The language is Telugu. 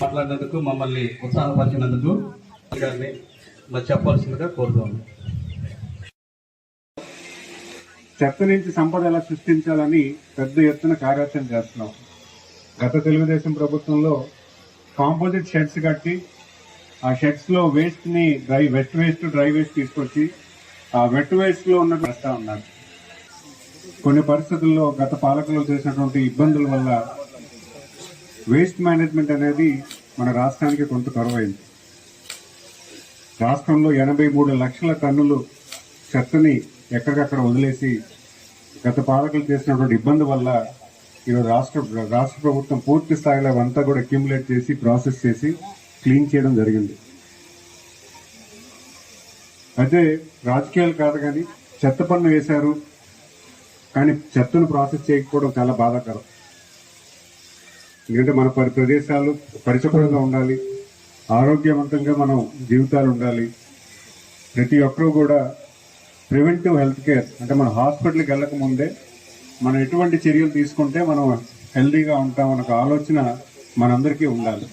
మాట్లాడినందుకు మమ్మల్ని ఉత్సాహపరిచినందుకు గారిని మరి చెప్పాల్సిందిగా కోరుతున్నాను చెత్త నుంచి సంపద ఎలా సృష్టించాలని పెద్ద ఎత్తున కార్యాచరణ చేస్తున్నాం. గత తెలుగుదేశం ప్రభుత్వంలో కాంపోజిట్ షెడ్స్ కట్టి ఆ షెడ్స్లో వేస్ట్ని dry wet waste dry waste తీసుకొచ్చి ఆ వెట్ వేస్ట్లో ఉన్న వేస్తా ఉన్నారు. కొన్ని పరిస్థితుల్లో గత పాలకులు చేసినటువంటి ఇబ్బందుల వల్ల వేస్ట్ మేనేజ్మెంట్ అనేది మన రాష్ట్రానికి కొంత కరువైంది. రాష్ట్రంలో ఎనభై మూడు లక్షల టన్నులు చెత్తని ఎక్కడికక్కడ వదిలేసి గత పాలకులు చేసినటువంటి ఇబ్బంది వల్ల ఈరోజు రాష్ట్ర రాష్ట్ర ప్రభుత్వం పూర్తి స్థాయిలో అవంతా కూడా అక్యుములేట్ చేసి ప్రాసెస్ చేసి క్లీన్ చేయడం జరిగింది. అయితే రాజకీయాలు కాదు కానీ చెత్త పన్ను వేశారు. కానీ చెత్తను ప్రాసెస్ చేయకపోవడం చాలా బాధాకరం. ఎందుకంటే మన పరి ప్రదేశాలు పరిశుభ్రంగా ఉండాలి ఆరోగ్యవంతంగా మనం జీవితాలు ఉండాలి. ప్రతి ఒక్కరూ కూడా ప్రివెంటివ్ హెల్త్ కేర్ అంటే మన హాస్పిటల్కి వెళ్ళక ముందే మనం ఎటువంటి చర్యలు తీసుకుంటే మనం హెల్దీగా ఉంటాం అనే ఆలోచన మనందరికీ ఉండాలి.